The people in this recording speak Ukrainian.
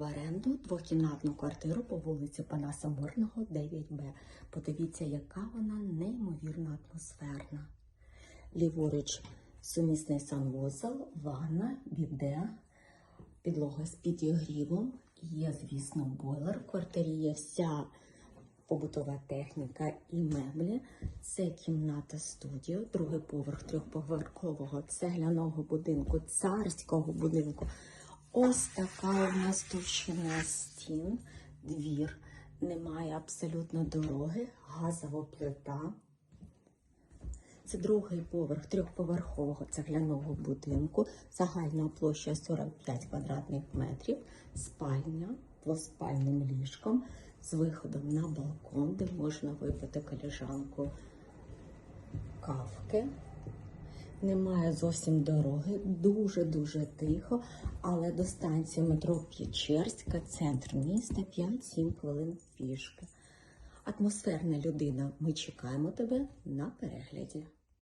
в оренду двокімнатну квартиру по вулиці Панаса Мирного, 9Б. Подивіться, яка вона неймовірно атмосферна. Ліворуч сумісний санвузол, ванна, біде, підлога з підігрівом. Є, звісно, бойлер. В квартирі є вся побутова техніка і меблі. Це кімната студіо, другий поверх трьохповерхового цегляного будинку, царського будинку. Ось така у нас товщина стін, двір. Немає абсолютно дороги, газова плита. Це другий поверх трьохповерхового цегляного будинку, загальна площа 45 квадратних метрів, спальня двоспальним ліжком з виходом на балкон, де можна випити коліжанку кавки. Немає зовсім дороги, дуже-дуже тихо, але до станції метро П'ячерська, центр міста, 5-7 хвилин пішки. Атмосферна людина, ми чекаємо тебе на перегляді.